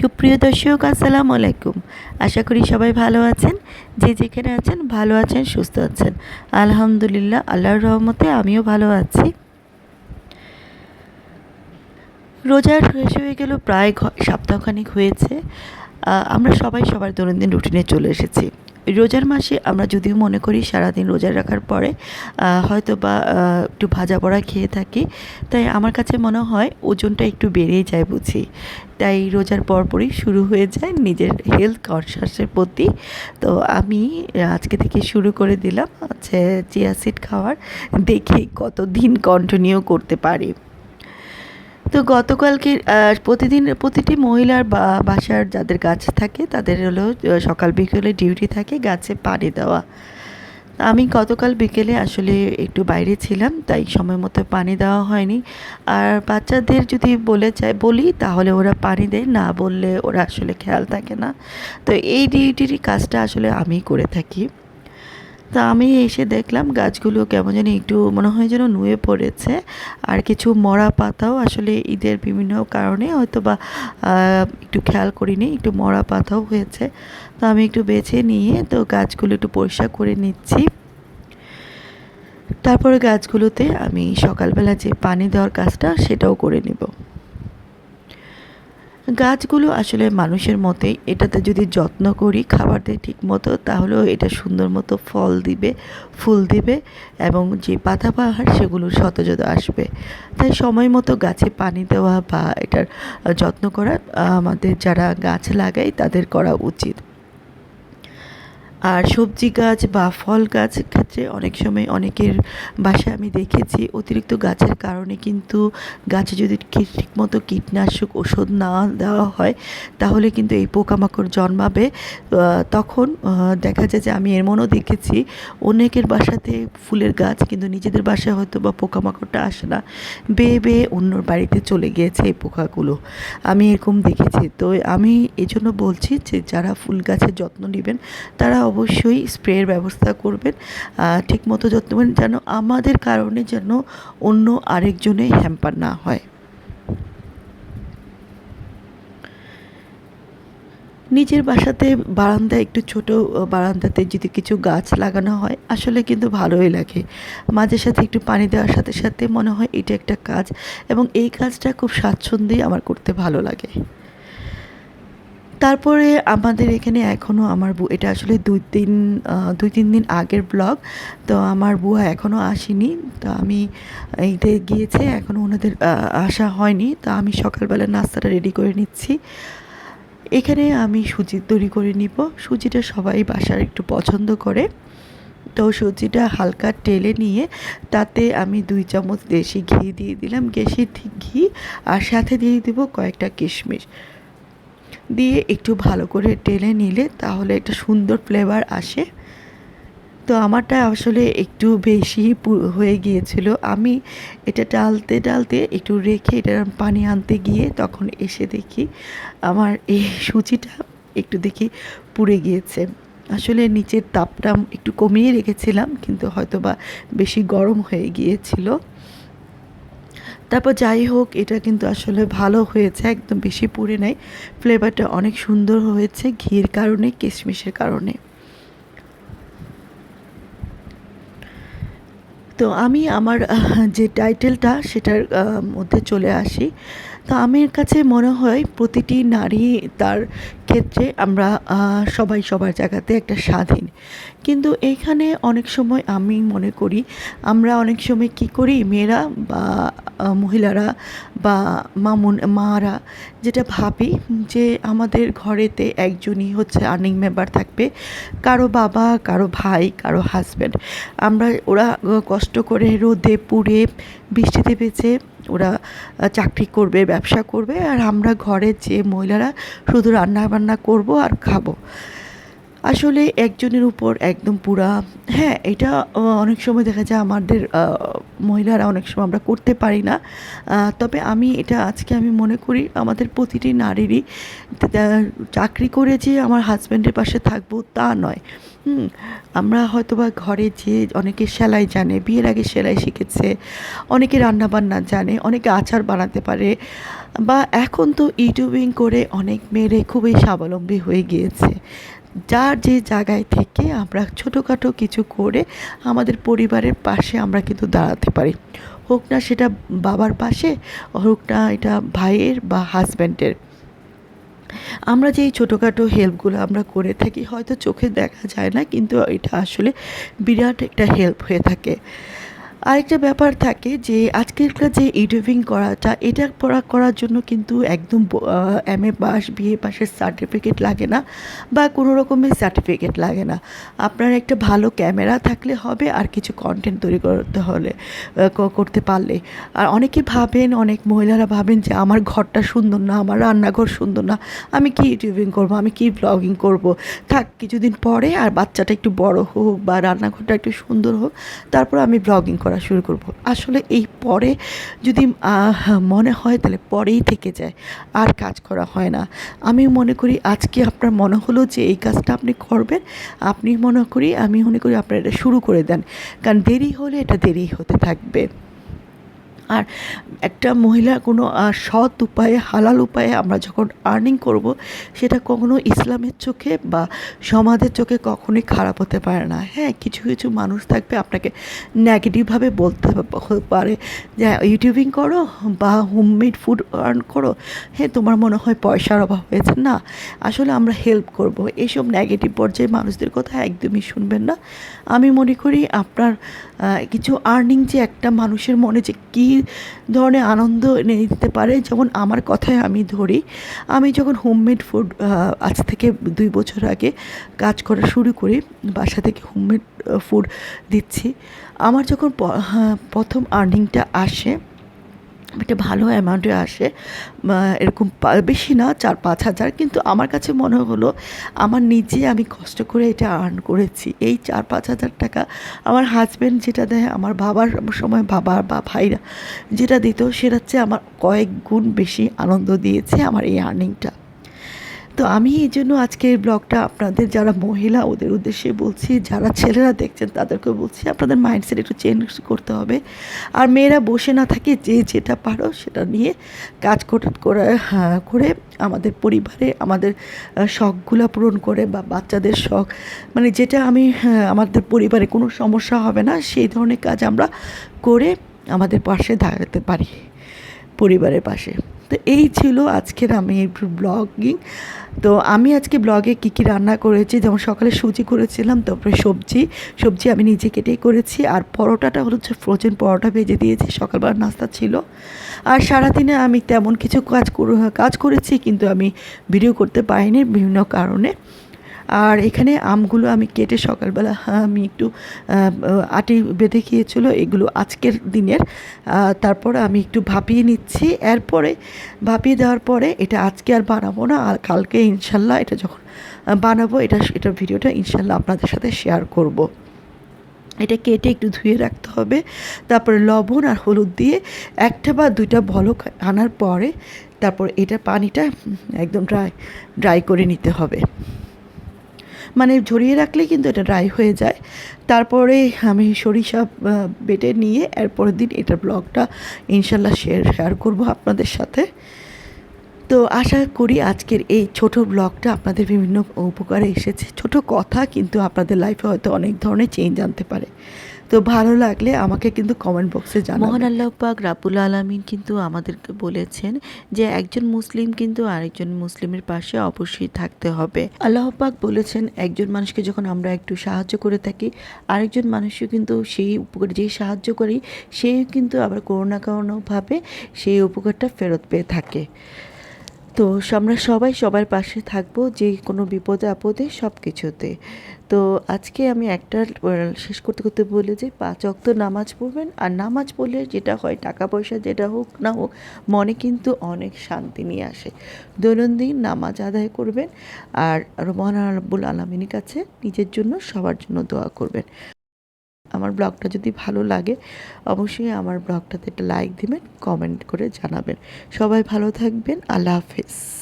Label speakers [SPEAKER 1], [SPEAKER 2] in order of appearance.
[SPEAKER 1] সুপ্রিয় দর্শক, আসসালাম আলাইকুম। আশা করি সবাই ভালো আছেন। যে যেখানে আছেন, ভালো আছেন, সুস্থ আছেন। আলহামদুলিল্লাহ, আল্লাহর রহমতে আমিও ভালো আছি। রোজার শেষ হয়ে গেল, প্রায় সপ্তাহখানিক হয়েছে। আমরা সবাই সবার দৈনন্দিন রুটিনে চলে এসেছি। রোজার মাসে আমরা যদিও মনে করি সারাদিন রোজা রাখার পরে হয়তো বা একটু ভাজা পড়া খেয়ে থাকি। তাই আমার কাছে মনে হয় ওজনটা একটু বেড়েই যায় বুঝি। তাই রোজার পরপরই শুরু হয়ে যায় নিজের হেলথ কনসিয়াসের প্রতি। তো আমি আজকে থেকে শুরু করে দিলাম হচ্ছে চিয়া সিড খাওয়ার, দেখি কতদিন কন্টিনিউ করতে পারি। তো গতকালকে প্রতিদিন, প্রতিটি মহিলার বাসার যাদের গাছ থাকে, তাদের হলো সকাল বিকেলে ডিউটি থাকে, গাছে পানি দেওয়া। আমি গতকাল বিকেলে আসলে একটু বাইরে ছিলাম, তাই সময় মতো পানি দেওয়া হয়নি। আর বাচ্চাদের যদি বলে চাই বলি, তাহলে ওরা পানি দেয়, না বললে ওরা আসলে খেয়াল থাকে না। তো এই ডিউটির কাজটা আসলে আমি করে থাকি। তা আমি এসে দেখলাম গাছগুলো কেমন যেন একটু মনে হয় যেন নুয়ে পড়েছে। আর কিছু মরা পাতাও আসলে ঈদের বিভিন্ন কারণে হয়তো বা একটু খেয়াল করিনি, একটু মরা পাতাও হয়েছে। তো আমি একটু বেছে নিয়ে তো গাছগুলো একটু পরিষ্কার করে নিচ্ছি। তারপরে গাছগুলোতে আমি সকালবেলা যে পানি দেওয়ার কাজটা সেটাও করে নেব। গাছগুলো আসলে মানুষের মতোই এটাতে যদি যত্ন করি খাবার ঠিক মতো তাহলেও এটা সুন্দর মতো ফল দিবে, ফুল দিবে এবং যে পাতা পাহার সেগুলো সতেজতা আসবে। তাই সময় মতো গাছে পানি দেওয়া বা এটার যত্ন করা আমাদের যারা গাছ লাগাই তাদের করা উচিত। আর সবজি গাছ বা ফল গাছ ক্ষেত্রে অনেক সময় অনেকের বাসায় আমি দেখেছি অতিরিক্ত গাছের কারণে কিন্তু গাছে যদি ঠিকমতো কীটনাশক ওষুধ না দেওয়া হয়, তাহলে কিন্তু এই পোকামাকড় জন্মাবে। তখন দেখা যায় যে আমি এমনও দেখেছি, অনেকের বাসাতে ফুলের গাছ কিন্তু নিজেদের বাসায় হয়তো বা পোকামাকড়টা আসে না, বেয়ে বেয়ে অন্যর বাড়িতে চলে গিয়েছে এই পোকাগুলো। আমি এরকম দেখেছি। তো আমি এই জন্য বলছি যে যারা ফুল গাছের যত্ন নেবেন, তারা অবশ্যই স্প্রের ব্যবস্থা করবেন ঠিকমতো যত্ন যেন আমাদের কারণে যেন অন্য আরেকজনে হ্যাম্পার না হয়। নিজের বাসাতে বারান্দায় একটু ছোট বারান্দাতে যদি কিছু গাছ লাগানো হয়, আসলে কিন্তু ভালোই লাগে। মাঝে সাথে একটু পানি দেওয়ার সাথে সাথে মনে হয় এটা একটা কাজ এবং এই কাজটা খুব স্বাচ্ছন্দ্যেই আমার করতে ভালো লাগে। তারপরে আমাদের এখানে এখনও আমার বউ এটা আসলে দুই তিন দুই তিন দিন আগের ব্লগ তো আমার বুয়া এখনও আসেনি, তো আমি এইতে গিয়েছে এখনও ওনাদের আসা হয়নি, তো আমি সকালবেলা নাস্তাটা রেডি করে নিচ্ছি। এখানে আমি সুজি তৈরি করে নিব, সুজিটা সবাই বাসার একটু পছন্দ করে, তো সুজিটা হালকা টেলে নিয়ে তাতে আমি দুই চামচ দেশি ঘি দিয়ে দিলাম, দেশি ঘি, আর সাথে দিয়ে দিব কয়েকটা কিশমিশ। দিয়ে একটু ভালো করে টেলে নিলে তাহলে একটা সুন্দর ফ্লেভার আসে। তো আমারটা আসলে একটু বেশি হয়ে গিয়েছিল। আমি এটা ডালতে ডালতে একটু রেখে এটা পানি আনতে গিয়ে তখন এসে দেখি আমার এই সুচিটা একটু দেখি পুড়ে গিয়েছে। আসলে নিচের তাপটা একটু কমিয়ে রেখেছিলাম, কিন্তু হয়তো বা বেশি গরম হয়ে গিয়েছিল। তারপর যাই হোক, এটা কিন্তু আসলে ভালো হয়েছে, একদম বেশি পুড়ে নাই। ফ্লেভারটা অনেক সুন্দর হয়েছে ঘির কারণে, কিশমিশের কারণে। তো আমি আমার যে টাইটেলটা, সেটার মধ্যে চলে আসি। তো আমার কাছে মনে হয় প্রতিটি নারী তার ক্ষেত্রে আমরা সবাই সবার জায়গাতে একটা স্বাধীন। কিন্তু এইখানে অনেক সময় আমি মনে করি, আমরা অনেক সময় কি করি, মেয়েরা বা মহিলারা বা, মামুন, মারা যেটা ভাবি যে আমাদের ঘরেতে একজনই হচ্ছে আর্নিং মেম্বার থাকবে। কারও বাবা, কারও ভাই, কারও হাজব্যান্ড আমরা, ওরা কষ্ট করে রোদে পুড়ে বৃষ্টিতে বেঁচে ওরা চাকরি করবে, ব্যবসা করবে। আর আমরা ঘরে যে মহিলারা শুধু রান্না বান্না করব আর খাব। আসলে একজনের উপর একদম পুরা হ্যাঁ এটা অনেক সময় দেখা যায় আমাদের মহিলারা অনেক সময় আমরা করতে পারি না। তবে আমি এটা আজকে আমি মনে করি আমাদের প্রতিটি নারীরই চাকরি করে যে আমার হাজব্যান্ডের পাশে থাকব তা নয়। হুম, আমরা হয়তোবা ঘরে যে অনেকে সেলাই জানে, বিয়ের আগে সেলাই শিখেছে, অনেকে রান্না বান্না জানে, অনেকে আচার বানাতে পারে বা এখন তো ইউটিউবিং করে অনেক মেয়েরে খুবই স্বাবলম্বী হয়ে গিয়েছে। যার যে জায়গায় থেকে আমরা ছোটোখাটো কিছু করে আমাদের পরিবারের পাশে আমরা কিন্তু দাঁড়াতে পারি। হোক না সেটা বাবার পাশে, হোক না এটা ভাইয়ের বা হাজব্যান্ডের আমরা যে এই ছোটোখাটো হেল্পগুলো আমরা করে থাকি, হয়তো চোখে দেখা যায় না, কিন্তু এটা আসলে বিরাট একটা হেল্প হয়ে থাকে। আরেকটা ব্যাপার থাকে যে আজকালকার যে ইউটিউবিং করাটা, এটা পড়া করার জন্য কিন্তু একদম এম এ পাস বিএ পাসের সার্টিফিকেট লাগে না বা কোনো রকমের সার্টিফিকেট লাগে না। আপনার একটা ভালো ক্যামেরা থাকলে হবে আর কিছু কন্টেন্ট তৈরি করতে হলে করতে পারলে। আর অনেকে ভাবেন, অনেক মহিলারা ভাবেন যে আমার ঘরটা সুন্দর না, আমার রান্নাঘর সুন্দর না, আমি কি ইউটিউবিং করব, আমি কি ব্লগিং করব? থাক, কিছুদিন পরে আর বাচ্চাটা একটু বড় হোক বা রান্নাঘরটা একটু সুন্দর হোক, তারপর আমি ব্লগিং করা শুরু করব। আসলে এই পরে যদি মনে হয় তাহলে পরেই থেকে যায়। আর কাজ করা হয় না। আমি মনে করি আজকে আপনার মনে হলো যে এই কাজটা আপনি করবেন। আপনি মনে করি, আমি মনে করি আপনার এটা শুরু করে দেন। কারণ দেরি হলে এটা দেরি হতে থাকবে। আর একটা মহিলা কোনো সৎ উপায়ে, হালাল উপায়ে আমরা যখন আর্নিং করব, সেটা কখনো ইসলামের চোখে বা সমাজের চোখে কখনোই খারাপ হতে পারে না। হ্যাঁ কিছু কিছু মানুষ থাকবে আপনাকে নেগেটিভভাবে বলতে পারে যে ইউটিউবিং করো বা হোমমেড ফুড আর্ন করো। হ্যাঁ তোমার মনে হয় পয়সার অভাব হয়েছে। না, আসলে আমরা হেল্প করব। এইসব নেগেটিভ পর্যায়ে মানুষদের কথা একদমই শুনবেন না। আমি মনে করি আপনার কিছু আর্নিং যে একটা মানুষের মনে যে কী ধরনের আনন্দ এনে দিতে পারে। যেমন আমার কথায় আমি ধরি আমি যখন হোমমেড ফুড আজ থেকে দুই বছর আগে কাজ করা শুরু করি বাসা থেকে হোমমেড ফুড দিচ্ছি আমার যখন হ্যাঁ, প্রথম আর্নিংটা আসে একটা ভালো অ্যামাউন্টে আসে এরকম বেশি না, চার পাঁচ হাজার, কিন্তু আমার কাছে মনে হলো আমার নিজে আমি কষ্ট করে এটা আর্ন করেছি। এই চার পাঁচ হাজার টাকা আমার হাজব্যান্ড যেটা দেয়, আমার বাবার সময় বাবা বা ভাইরা যেটা দিত, সেটা হচ্ছে আমার কয়েক গুণ বেশি আনন্দ দিয়েছে আমার এই আর্নিংটা তো আমি এই জন্য আজকের ব্লগটা আপনাদের যারা মহিলা ওদের উদ্দেশ্যে বলছি যারা ছেলেরা দেখছেন তাদেরকে বলছি আপনাদের মাইন্ডসেট একটু চেঞ্জ করতে হবে। আর মেয়েরা বসে না থাকে যে যেটা পারো সেটা নিয়ে কাজ করে হ্যাঁ, করে আমাদের পরিবারে আমাদের শখগুলো পূরণ করে বা বাচ্চাদের শখ। মানে যেটা আমি হ্যাঁ, আমাদের পরিবারে কোনো সমস্যা হবে না সেই ধরনের কাজ আমরা করে আমাদের পাশে দাঁড়াতে পারি পরিবারের পাশে। তো এই ছিল আজকের আমি ব্লগিং তো আমি আজকে ব্লগে কী কী রান্না করেছি, যেমন সকালে সুজি করেছিলাম, তারপরে সবজি। সবজি আমি নিজে কেটেই করেছি, আর পরোটাটা হচ্ছে ফ্রোজেন পরোটা ভেজে দিয়েছি সকালবেলা নাস্তা ছিল। আর সারাদিনে আমি তেমন কিছু কাজ কাজ করেছি, কিন্তু আমি ভিডিও করতে পারিনি বিভিন্ন কারণে। আর এখানে আমগুলো আমি কেটে সকালবেলা আমি একটু আটি বেঁধে গিয়েছিল, এগুলো আজকের দিনের। তারপরে আমি একটু ভাপিয়ে নিচ্ছি। এরপরে, ভাপিয়ে দেওয়ার পরে এটা আজকে আর বানাবো না, আর কালকে ইনশাল্লাহ এটা যখন বানাবো, এটা এটা ভিডিওটা ইনশাল্লাহ আপনাদের সাথে শেয়ার করব। এটা কেটে একটু ধুয়ে রাখতে হবে, তারপরে লবণ আর হলুদ দিয়ে একটা বা দুইটা বলক আনার পরে তারপর এটা পানিটা একদম ড্রাই ড্রাই করে নিতে হবে। মানে ঝরিয়ে রাখলেই কিন্তু এটা ড্রাই হয়ে যায়। তারপরে আমি সরিষা বেটে নিয়ে এরপরের দিন এটার ব্লগটা ইনশাল্লাহ শেয়ার শেয়ার করব আপনাদের সাথে। তো আশা করি আজকের এই ছোট ব্লগটা আপনাদের বিভিন্ন উপকারে এসেছে। ছোট কথা কিন্তু আপনাদের লাইফে হয়তো অনেক ধরনের চেঞ্জ আনতে পারে। তো ভালো লাগলে আমাকে কিন্তু কমেন্ট বক্সে জানাবেন
[SPEAKER 2] মহান আল্লাহ পাক রাবুল আলমিন কিন্তু আমাদেরকে বলেছেন যে একজন মুসলিম কিন্তু আরেকজন মুসলিমের পাশে অবশ্যই থাকতে হবে। আল্লাহ পাক বলেছেন, একজন মানুষকে যখন আমরা একটু সাহায্য করে থাকি, আরেকজন মানুষও কিন্তু সেই উপকার, যেই সাহায্য করি সেই কিন্তু আবার কোনো না কোনোভাবে সেই উপকারটা ফেরত পেয়ে থাকে। তো আমরা সবাই সবার পাশে থাকব, যে কোনো বিপদে আপদে সব কিছুতে তো আজকে আমি একটা শেষ করতে করতে বলে যে পাঁচ অক্ত নামাজ পড়বেন, আর নামাজ পড়লে যেটা হয় টাকা পয়সা যেটা হোক না হোক, মনে কিন্তু অনেক শান্তি নিয়ে আসে। দৈনন্দিন নামাজ আদায় করবেন, আর মহান রাব্বুল আলমিনের কাছে নিজের জন্য সবার জন্য দোয়া করবেন। আমার ব্লগটা যদি ভালো লাগে, অবশ্যই আমার ব্লগটাতে একটা লাইক দিবেন কমেন্ট করে জানাবেন। সবাই ভালো থাকবেন, আল্লাহ হাফেজ।